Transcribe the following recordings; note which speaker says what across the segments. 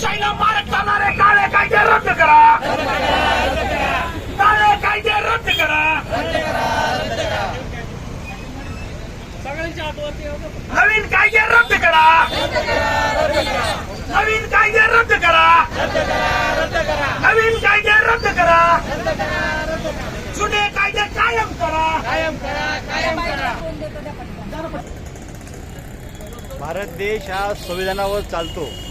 Speaker 1: लोकशाहीला मारक करणारे काळे कायदे रद्द करा. काळे कायदे रद्द करा. नवीन कायदे रद्द करा. नवीन कायदे रद्द करा. नवीन कायदे रद्द करा. जुने कायदे कायम करा.
Speaker 2: भारत देश हा संविधानावर चालतो.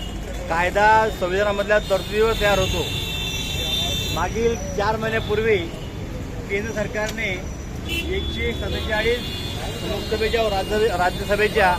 Speaker 2: कायदा संविधानामधल्या तरतुदीवर तयार होतो. मागील चार महिन्यापूर्वी केंद्र सरकारने एकशे सत्तेचाळीस लोकसभेच्या व राज्य राज्यसभेच्या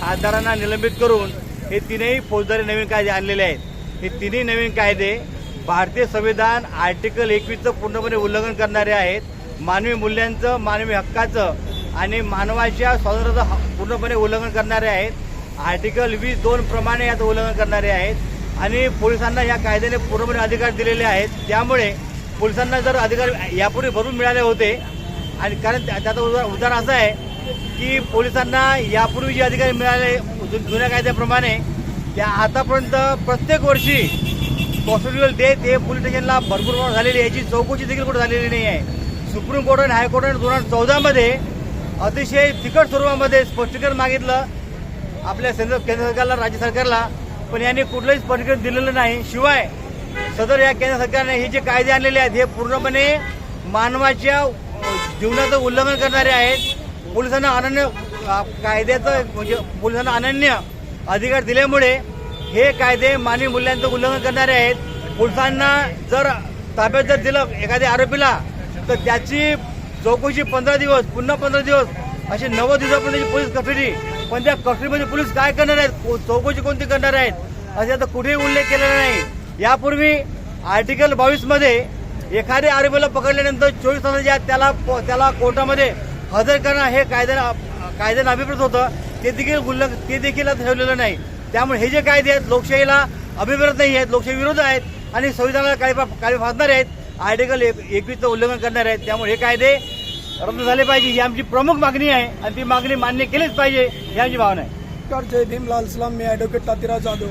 Speaker 2: खासदारांना निलंबित करून हे तीनही फौजदारी नवीन कायदे आणलेले आहेत. हे तिन्ही नवीन कायदे भारतीय संविधान आर्टिकल एकवीसचं पूर्णपणे उल्लंघन करणारे आहेत. मानवी मूल्यांचं मानवी हक्काचं आणि मानवाच्या स्वातंत्र्याचं ह- पूर्णपणे उल्लंघन करणारे आहेत. आर्टिकल वीस दोन प्रमाणे यात उल्लंघन करणारे आहेत आणि पोलिसांना या कायद्याने पूर्णपणे अधिकार दिलेले आहेत. त्यामुळे पोलिसांना जर अधिकार यापूर्वी भरून मिळाले होते आणि कारण त्या- त्याचं उदा- उदाहरण असं आहे की पोलिसांना यापूर्वी जे अधिकार मिळाले जुन्या कायद्याप्रमाणे त्या आतापर्यंत प्रत्येक वर्षी कॉन्स्टिट्युशनल डेथ हे पोलीस स्टेशनला भरपूर प्रमाणात झालेली याची चौकशी देखील कुठे झालेली नाही आहे. सुप्रीम कोर्टाने हायकोर्टाने दोन हजार चौदामध्ये अतिशय तिखट स्वरूपामध्ये स्पष्टीकरण मागितलं. आपल्या केंद्र केंद्र सरकारला राज्य सरकारला पण यांनी कुठलंही स्पष्टीकरण दिलेलं नाही. शिवाय सदर या केंद्र सरकारने हे जे कायदे आणलेले आहेत हे पूर्णपणे मानवाच्या जीवनाचं उल्लंघन करणारे आहेत. पोलिसांना अनन्य कायद्याचं म्हणजे पोलिसांना अनन्य अधिकार दिल्यामुळे हे कायदे मानवी मूल्यांचं उल्लंघन करणारे आहेत. पोलिसांना जर ताब्यात जर दिलं एखाद्या आरोपीला तर त्याची चौकशी पंधरा दिवस पुन्हा पंधरा दिवस असे नव्वद दिवसापर्यंत पोलीस कस्टडी पण त्या कस्टडीमध्ये पोलीस काय करणार आहेत? चौकशी कोणती करणार आहेत? असे आता कुठेही उल्लेख केलेला नाही. यापूर्वी आर्टिकल बावीसमध्ये एखाद्या आरोपीला पकडल्यानंतर चोवीस तासाच्या आत त्याला त्याला कोर्टामध्ये हजर करणं हे कायद्यानं कायद्यानं अभिप्रेत होतं. ते देखील उल्लंघ ते देखील ठेवलेलं नाही. त्यामुळे हे जे कायदे आहेत लोकशाहीला अभिप्रेत नाही आहेत लोकशाही विरोध आहेत आणि संविधानाला काळी काळी फासणारे आहेत. आर्टिकल एक एकवीसचं उल्लंघन करणार आहेत. त्यामुळे हे कायदे रद्द झाले पाहिजे ही आमची प्रमुख मागणी आहे आणि ती मागणी मान्य केलीच पाहिजे ही आमची भावना आहे.
Speaker 3: नमस्कार जय भीमलाल सलाम मी ॲडव्होकेट तातीराव जाधव.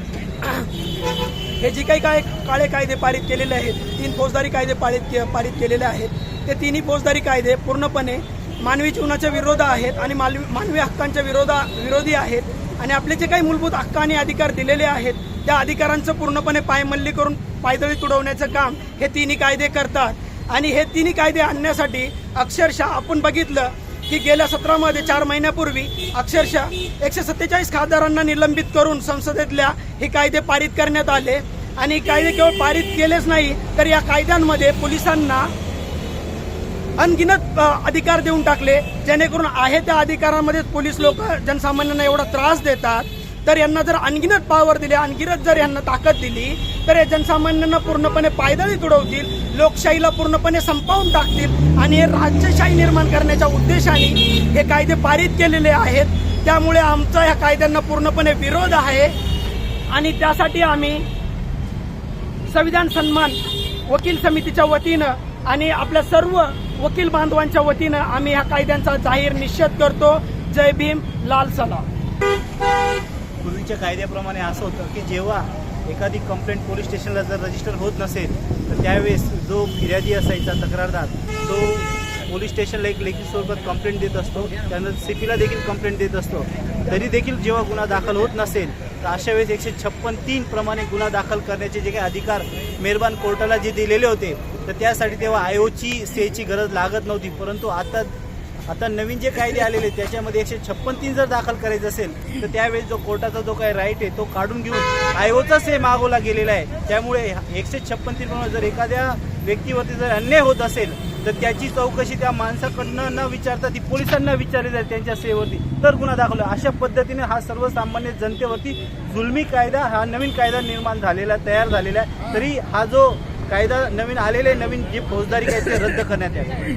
Speaker 3: हे जे काही काय काळे कायदे पारित केलेले आहेत तीन फौजदारी कायदे पारित के पारित केलेले आहेत ते तिन्ही फौजदारी कायदे पूर्णपणे मानवी जीवनाच्या विरोध आहेत आणि मानवी मानवी हक्कांच्या विरोधा विरोधी आहेत आणि आपले जे काही मूलभूत हक्क आणि अधिकार दिलेले आहेत त्या अधिकारांचं पूर्णपणे पायमल्ली करून पायदळी तुडवण्याचं काम हे तिन्ही कायदे करतात. आणि हे तिन्ही कायदे आणण्यासाठी अक्षरशः आपण बघितलं की गेल्या सत्रामध्ये चार महिन्यापूर्वी अक्षरशः एकशे सत्तेचाळीस खासदारांना निलंबित करून संसदेतल्या हे कायदे पारित करण्यात आले. आणि कायदे केवळ पारित केलेच नाही तर या कायद्यांमध्ये पोलिसांना अनगिनत अधिकार देऊन टाकले. जेणेकरून आहे त्या अधिकारामध्ये पोलीस लोक जनसामान्यांना एवढा त्रास देतात. तर यांना जर अनगिनत पावर दिले अनगिनत जर यांना ताकद दिली तर हे जनसामान्यांना पूर्णपणे पायदळी तुडवतील लोकशाहीला पूर्णपणे संपावून टाकतील आणि हे राज्यशाही निर्माण करण्याच्या उद्देशाने हे कायदे पारित केलेले आहेत. त्यामुळे आमचा ह्या कायद्यांना पूर्णपणे विरोध आहे. आणि त्यासाठी आम्ही संविधान सन्मान वकील समितीच्या वतीनं आणि आपल्या सर्व वकील बांधवांच्या वतीनं आम्ही ह्या कायद्यांचा जाहीर निषेध करतो. जय भीम लाल सलाम.
Speaker 2: पूर्वीच्या कायद्याप्रमाणे असं होतं की जेव्हा एखादी कंप्लेंट पोलीस स्टेशनला जर रजिस्टर होत नसेल तर त्यावेळेस जो फिर्यादी असायचा तक्रारदार तो पोलीस स्टेशनला एक लेखी स्वरूपात कंप्लेंट देत असतो. त्यानंतर सीपीला देखील कंप्लेंट देत असतो. तरी देखील जेव्हा गुन्हा दाखल होत नसेल तर अशा वेळेस एकशे छप्पन तीन प्रमाणे गुन्हा दाखल करण्याचे जे काही अधिकार मेहरबान कोर्टाला जे दिलेले होते तर त्यासाठी तेव्हा आयोची सेची गरज लागत नव्हती. परंतु आता आता नवीन जे कायदे आलेले आहेत, त्याच्यामध्ये एकशे छप्पन तीन जर दाखल करायचं असेल तर त्यावेळेस जो कोर्टाचा जो काही राईट आहे तो काढून घेऊन आयोचा से मागवला गेलेला आहे. त्यामुळे एकशे छप्पन तीन जर एखाद्या व्यक्तीवरती जर अन्याय होत असेल तर त्याची चौकशी त्या माणसाकडनं न विचारता ती पोलिसांना विचारली जाईल त्यांच्या सेवेवरती. तर गुन्हा दाखवला अशा पद्धतीने हा सर्वसामान्य जनतेवरती जुलमी कायदा हा नवीन कायदा निर्माण झालेला तयार झालेला आहे. तरी हा जो कायदा नवीन आलेले नवीन जे फौजदारी कायदे ते रद्द करण्यात यावे.